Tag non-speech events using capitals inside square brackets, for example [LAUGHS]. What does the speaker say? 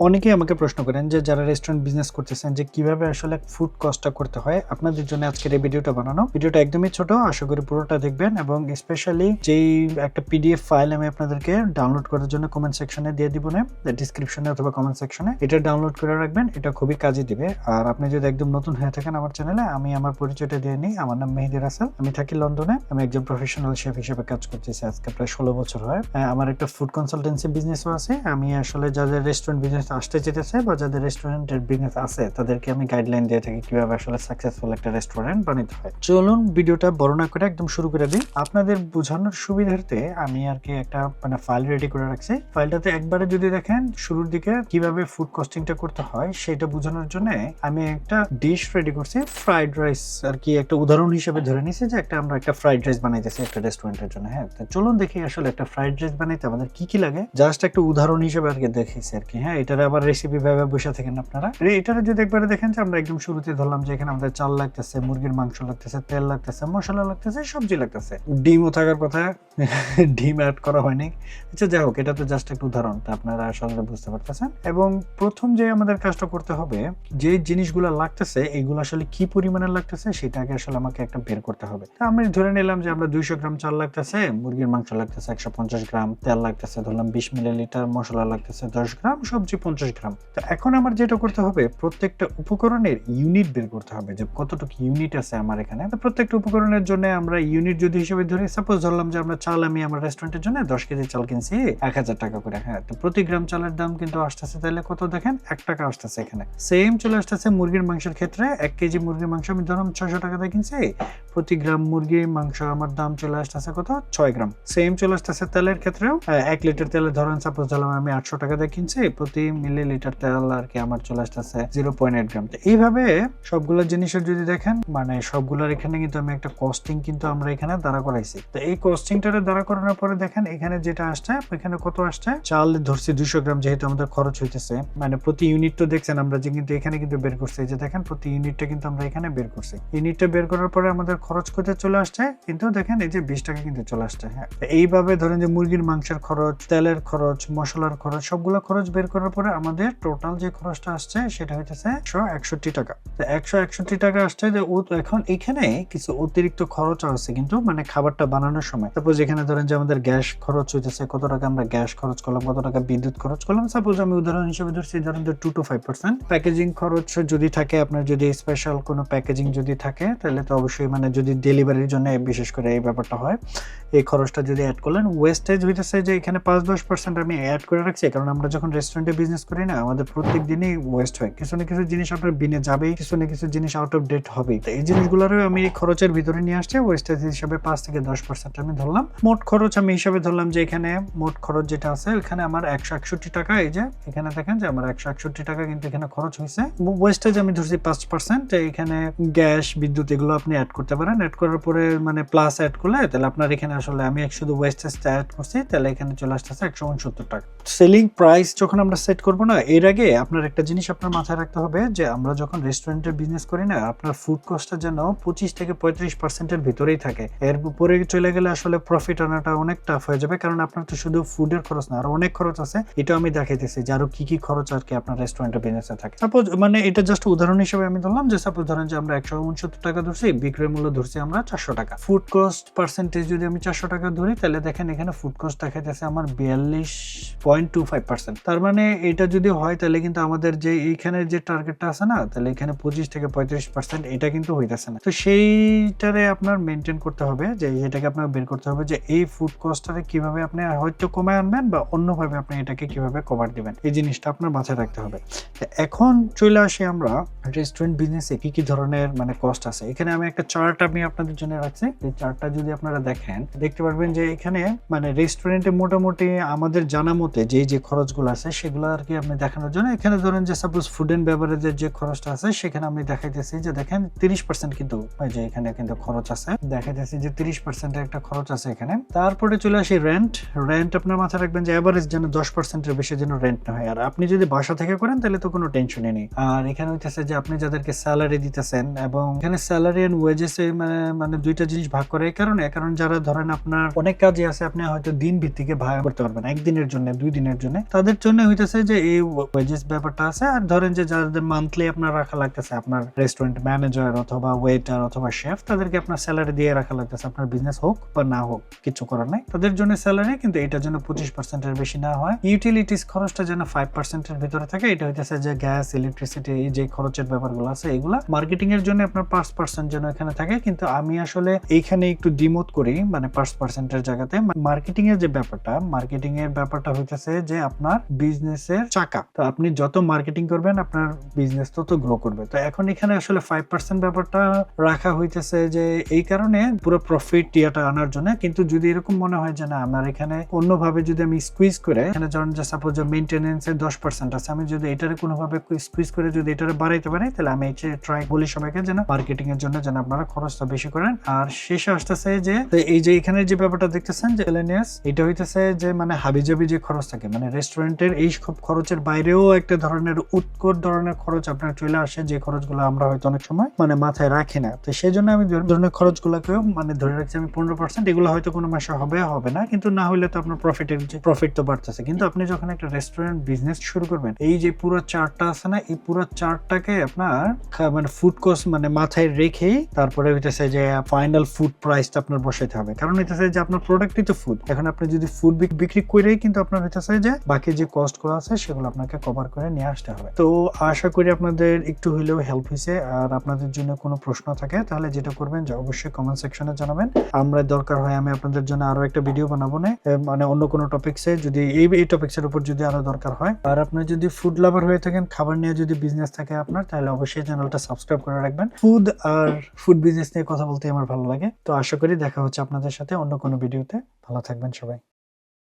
অনেকেই আমাকে প্রশ্ন করেন যে, যারা রেস্টুরেন্ট বিজনেস করতেছেন যে, কীভাবে আসলে ফুড কস্টটা করতে হয়, আপনাদের জন্য আজকের এই ভিডিওটা বানানো। ভিডিওটা একদমই ছোট, আশা করি পুরোটা দেখবেন এবং স্পেশালি যেই একটা পিডিএফ ফাইল আমি আপনাদেরকে ডাউনলোড করার জন্য কমেন্ট সেকশনে দিয়ে দিব না ডিসক্রিপশনে অথবা কমেন্ট সেকশনে এটা ডাউনলোড করে রাখবেন, এটা খুবই কাজে দিবে। আর আপনি যদি একদম নতুন হয়ে থাকেন আমার চ্যানেলে আমি আমার পরিচয়টা দিয়ে নিই, আমার নাম মেহেদি রাসেল, আমি থাকি লন্ডনে, আমি একজন প্রফেশনাল শেফ হিসেবে কাজ করতেছি আজকে প্রায় ষোলো বছর হয়। আমার একটা ফুড কনসালটেন্সি বিজনেসও আছে, আমি আসলে যাদের রেস্টুরেন্ট বিজনেস আসতে যেতেছে বা যাদের রেস্টুরেন্টের বিজনেস আছে, তাদেরকে আমি গাইডলাইন দিয়ে থাকি কীভাবে আসলে সাকসেসফুল একটা রেস্টুরেন্ট বানাতে হয়। চলুন ভিডিওটা বড় না করে একদম শুরু করে দিই। আপনাদের বোঝানোর সুবিধার্থে আমি আর কি একটা মানে ফাইল রেডি করে রাখছি। ফাইলটাতে একবারে যদি দেখেন, শুরুর দিকে কীভাবে ফুড কস্টিংটা করতে হয়, সেটা বোঝানোর জন্য আমি একটা ডিশ রেডি করছি। ফ্রাইড রাইস আর কি একটা উদাহরণ হিসেবে ধরে নিছি যে একটা আমরা একটা ফ্রাইড রাইস বানাইতেছি একটা রেস্টুরেন্টের জন্য হ্যাঁ? তো চলুন দেখি আসলে একটা ফ্রাইড রাইস বানাইতে আমাদের কি কি লাগে। জাস্ট একটা উদাহরণ হিসেবে আর কি দেখেছি আর কি হ্যাঁ? এটার আবার রেসিপি ভাবে বসে থাকেন আপনারা। এটার যদি একবারে দেখেন যে আমরা একদম শুরুতে ধরলাম যে এখানে আমাদের চাল লাগতেছে, মুরগির মাংস লাগতেছে, তেল লাগতেছে, মশলা লাগতেছে, সবজি লাগতেছে। ডিমও থাকার কথা, [LAUGHS] ডিম অ্যাড করা হয়নি। আচ্ছা যাই হোক, এটা তো জাস্ট একটা উদাহরণ আপনারা আসলে বুঝতে পারতেছেন। এবং প্রথম যে আমাদের কাজটা করতে হবে, যে জিনিসগুলো লাগতেছে, এইগুলো আসলে কি পরিমাণে লাগতেছে, সেটাকে আসলে আমাকে একটা বের করতে হবে। তা আমি ধরে নিলাম যে আমরা দুইশো গ্রাম চাল লাগতেছে, মুরগির মাংস লাগতেছে একশো পঞ্চাশ গ্রাম, তেল লাগতেছে ধরলাম বিশ মিলিলিটার, মশলা লাগতেছে দশ গ্রাম, সবজি পঞ্চাশ গ্রাম। তো এখন আমার যেটা করতে হবে, প্রত্যেকটা উপকরণের ইউনিট বের করতে হবে। যে কতটুকু ইউনিট আছে আমার এখানে। তো প্রত্যেকটা উপকরণের জন্য আমরা ইউনিট যদি হিসেবে ধরি সাপোজ ধরলাম যে আমরা চাল আমি আমার রেস্টুরেন্টের জন্য দশ কেজি চাল কিনছি, এক হাজার টাকা করে। হ্যাঁ তো প্রতি গ্রাম চালের দাম কিন্তু আসতেছে তাহলে কত দেখেন? এক টাকা আসতেছে এখানে। সেম চলে আসতেছে মুরগির মাংসের ক্ষেত্রে। এক কেজি মুরগির মাংস আমি ধরুন ছয়শো টাকা দিয়ে কিনছি। প্রতি গ্রাম মুরগির মাংস আমার দাম চলে আসতেছে কত? ছয় গ্রাম। সেম চলে আসতেছে তেলের ক্ষেত্রেও। এক লিটার তেলে ধরেন সাপোজ ধরলাম আমি আটশো টাকা দিয়ে কিনছি। প্রতি মিলি লিটার তেল আর কি আমার চলে আসতেছে জিরো পয়েন্ট এইট গ্রাম এইভাবে সবগুলো জিনিসের যদি দেখেন মানে সবগুলোর এখানে কিন্তু আমি একটা কস্টিং কিন্তু আমরা এখানে দাঁড়া করাইছি। তো এই কস্টিংটারে দাঁড়া করানোর পরে দেখেন, এখানে যেটা আসছে এখানে কত আসছে? চাল ধরছি দুশো গ্রাম যেহেতু আমাদের খরচ হইতেছে। মানে প্রতি ইউনিট তো দেখছেন আমরা যে কিন্তু এখানে কিন্তু বের করছি। যে দেখেন, প্রতি ইউনিটটা কিন্তু আমরা এখানে বের করছি। ইউনিটটা বের করার পরে আমাদের খরচ করতে চলে আসছে, কিন্তু দেখেন এই যে বিশ টাকা কিন্তু চলে আসছে হ্যাঁ। এইভাবে ধরেন যে মুরগির মাংসের খরচ, তেলের খরচ, মশলার খরচ, সবগুলো খরচ বের করার পরে আমাদের টোটাল যে খরচটা আসছে, সেটা হইতেছে একশো একষট্টি টাকা। তো একশো একষট্টি টাকা আসছে যে ও এখন এখানে কিছু অতিরিক্ত খরচ আছে কিন্তু মানে খাবারটা বানানোর সময়। সাপোজ এখানে ধরেন যে আমাদের গ্যাস খরচ হইতেছে, কত টাকা আমরা গ্যাস খরচ করলাম, কত টাকা বিদ্যুৎ খরচ করলাম। সাপোজ আমি উদাহরণ হিসেবে ধরছি, ধরেন two to five percent packaging খরচ যদি থাকে, আপনার যদি স্পেশাল কোনো প্যাকেজিং যদি থাকে, তাহলে তো অবশ্যই মানে যদি ডেলিভারির জন্য বিশেষ করে এই ব্যাপারটা হয়, এই খরচটা যদি অ্যাড করলেন। ওয়েস্টেজ হইতেছে যে এখানে পাঁচ দশ পার্সেন্ট আমি অ্যাড করে রাখছি, কারণ আমরা যখন রেস্টুরেন্টে বিজনেস করি না, আমাদের প্রত্যেক দিনই ওয়েস্ট হয়। কিছু না কিছু জিনিস আপনার বিনে যাবেই, কিছু না কিছু জিনিস আউট অফ ডেট হবেই। তো এই জিনিসগুলোরও আমি খরচের ভিতরে নিয়ে আসছি ওয়েস্টেজ হিসাবে পাঁচ থেকে দশ পার্সেন্ট আমি ধরলাম। মোট খরচ আমি হিসাবে ধরলাম যে এখানে মোট খরচ যেটা আছে ওখানে আমার একশো একষট্টি টাকা, এই যে এখানে দেখেন যে আমার একশো একষট্টি টাকা কিন্তু এখানে খরচ হয়েছে। ওয়েস্টেজ আমি ধরছি পাঁচ পার্সেন্ট এখানে গ্যাস, বিদ্যুৎ, এগুলো আপনি অ্যাড করতে পারেন। অ্যাড করার পরে মানে প্লাস অ্যাড করলে, তাহলে আপনার এখানে আসলে আমি শুধু ওয়েস্টেজটা অ্যাড করছি, তাহলে এখানে চলে আসতেছে একশো উনসত্তর টাকা। সেলিং প্রাইস যখন আমরা সেট করব না, এর আগে আপনার একটা জিনিস আপনার মাথায় রাখতে হবে যে আমরা যখন রেস্টুরেন্টের বিজনেস করি না, আপনার ফুড কস্টটা যেন পঁচিশ থেকে পঁয়ত্রিশ পার্সেন্টের ভিতরেই থাকে। এর উপরে চলে গেলে আসলে প্রফিট আনাটা অনেক টাফ হয়ে যাবে, কারণ আপনার তো শুধু ফুডের খরচ না, আরও অনেক খরচ আছে। এটা আমি দেখাইতেছি যে আরও কি কি খরচ আর কি আপনার রেস্টুরেন্টের বিজনেসে থাকে। সাপোজ মানে এটা জাস্ট উদাহরণ হিসেবে আমি ধরলাম যে সাপোজ ধরেন যে আমরা একশো উনসত্তর টাকা ধরছি, বিক্রয় মূল্য ধরছি আমরা চারশো টাকা। ফুড কস্ট পার্সেন্টেজ যদি আমি চারশো টাকা ধরি, তাহলে দেখেন এখানে ফুড কস্ট দেখাইতেছে আমার বিয়াল্লিশ পয়েন্ট টু ফাইভ পার্সেন্ট তার মানে এটা যদি হয়, তাহলে কিন্তু আমাদের যে এইখানে যে টার্গেটটা আছে না, তাহলে এখানে পঁচিশ থেকে পঁয়ত্রিশ পার্সেন্ট এটা কিন্তু হইতেছে না। তো সেইটারে আপনার মেনটেন করতে হবে যে, এটাকে আপনার বের করতে হবে যে, এই ফুড কস্টটারে কীভাবে আপনি হয়তো কমায় আনবেন বা অন্যভাবে আপনি এটাকে কীভাবে কভার দিবেন। এই জিনিসটা আপনার মাথায় রাখতে হবে। এখন চলে আসি আমরা রেস্টুরেন্ট বিজনেসে কি কি ধরনের মানে কস্ট আছে। এখানে আমি একটা চার্ট আমি আপনাদের জন্য রাখছি। এই চার্টটা যদি আপনারা দেখেন, দেখতে পারবেন যে এখানে মানে রেস্টুরেন্টে মোটামুটি আমাদের জানা মতে যে যে খরচগুলো আছে, সেগুলো আর কি আপনি দেখানোর জন্য। এখানে ধরেন যে সাপোজ ফুড অ্যান্ড বেভারেজের যে খরচটা আছে, সেখানে আমি দেখাইতেছি যে দেখেন তিরিশ পার্সেন্ট কিন্তু যে এখানে কিন্তু খরচ আছে। দেখাইতেছি যে তিরিশ পার্সেন্টের একটা খরচ আছে এখানে। তারপরে চলে আসি রেন্ট রেন্ট আপনার মাথায় রাখবেন যে অ্যাভারেজ যেন দশ পার্সেন্টের বেশি যেন রেন্ট না হয়। আর আপনি যদি বাসা থেকে করেন, তাহলে তো কোনো টেনশনই নেই। আর এখানে হইতেছে যে আপনি যাদেরকে স্যালারি দিতেছেন এবং এখানে স্যালারি এন্ড ওয়েজেস মানে মানে দুইটা জিনিস ভাগ করে। এই কারণে কারণ যারা ধরেন আপনার অনেক কাজই আছে, আপনি হয়তো দিন ভিত্তিকে ভাগ করতে পারবেন একদিনের জন্য, দুই দিনের জন্য। তাদের জন্য হইতেছে যে এই ওয়েজেস ব্যাপারটা আছে, আর ধরেন যে যাদের মান্থলি আপনার রাখা লাগতেছে, আপনার রেস্টুরেন্ট ম্যানেজার অথবা ওয়েটার অথবা শেফ তাদেরকে আপনার স্যালারি দিয়ে রাখা লাগতেছে। আপনার বিজনেস হোক বা না হোক, কিছু করার নাই। তাদের জন্য স্যালারি কিন্তু এটার জন্য পঁচিশ পার্সেন্টের বেশি না হয়। ইউটিলিটিস খরচটা যেন ফাইভ পার্সেন্টের ভিতরে থাকে, এটা হইতেছে যে গ্যাস ইলেকট্রিসিটি এই যে খরচের ব্যাপারগুলো আছে, এগুলা মার্কেটিং এর জন্য আপনার পাঁচ পার্সেন্ট যেন এখানে থাকে। কিন্তু আমি আসলে এইখানে একটু ডিমোট করি মানে পাঁচ পার্সেন্টের জায়গাতে। মার্কেটিং এর যে ব্যাপারটা মার্কেটিং এর ব্যাপারটা হইতেছে যে আপনার বিজনেসের চাকা। তো আপনি যত মার্কেটিং করবেন আপনার বিজনেস তত গ্রো করবে। তো এখন এখানে আসলে ফাইভ পার্সেন্ট ব্যাপারটা রাখা হইতেছে যে এই কারণে পুরো প্রফিট ইয়াটা আনার জন্য। কিন্তু যদি এরকম মনে হয় যে না আমার এখানে অন্যভাবে যদি আমি স্কুইজ করে এখানে ধরেন যে সাপোজ মেনটেনেন্স এর দশ পার্সেন্ট আছে আমি যদি এটারে কোনোভাবে স্কুইজ করে যদি এটারে বাড়াইতে পারি তাহলে আমি এই ট্রাই বলি সবাইকে যেন মার্কেটিং এর জন্য যেন আপনারা খরচটা বেশি করেন। আর শেষে আসতেছে যে এই যে এখানে যে ব্যাপারটা দেখতেছেন যে এলএনএস এটা হইতেছে যে মানে হাবিজাবি যে খরচ থাকে মানে রেস্টুরেন্টের এই সব খরচের বাইরেও একটা ধরনের উৎকট ধরনের খরচ আপনার চলে আসে, যে খরচগুলো আমরা হয়তো অনেক সময় মানে মাথায় রাখি না। তো সেই জন্য আমি ধর- ধরনের খরচগুলোকেও মানে ধরে রাখছি আমি পনেরো পার্সেন্ট এগুলো হয়তো কোনো মাসে হবে হবে না। কিন্তু না হলে তো আপনার প্রফিটের প্রফিট তো বাড়তেছে। কিন্তু আপনি যখন একটা রেস্টুরেন্ট বিজনেস শুরু করবেন, এই যে পুরো চার্টটা আছে না, এই পুরো চার্টটাকে আপনার মানে ফুড কস্ট মানে মাথায় রেখেই তারপরে হইতেছে যে ফাইনাল ফুড প্রাইসটা আপনার বসাইতে হবে। কারণ হইতেছে যে আপনার প্রোডাক্টই তো ফুড এখন আপনি যদি ফুড বিক্রি করেই কিন্তু আপনার হইতেছে যে বাকি যে কস্টগুলো আছে, সেগুলো আপনাকে কভার করে নিয়ে আসতে হবে। তো আশা করি আপনাদের একটু হলেও হেল্প হয়েছে। আর আপনাদের জন্য কোনো প্রশ্ন থাকে, তাহলে যেটা করবেন যে অবশ্যই কমেন্ট সেকশনে জানাবেন। আমরা দরকার হয় আমি আপনাদের জন্য আরও একটা ভিডিও বানাবো না মানে অন্য কোনো টপিক্সে যদি এই এই টপিক্সের উপর যদি আরও দরকার হয়। আর আপনার যদি ফুড লাভার হয়ে থাকেন, খাবার নিয়ে যদি বিজনেস থাকে আপনার, তাহলে অবশ্যই চ্যানেলটা সাবস্ক্রাইব করে রাখবেন। ফুড আর ফুড বিজনেস নিয়ে কথা বলতে আমার ভালো লাগে। তো আশা করি দেখা হচ্ছে আপনাদের সাথে অন্য কোনো ভিডিওতে ভালো থাকবেন সবাই।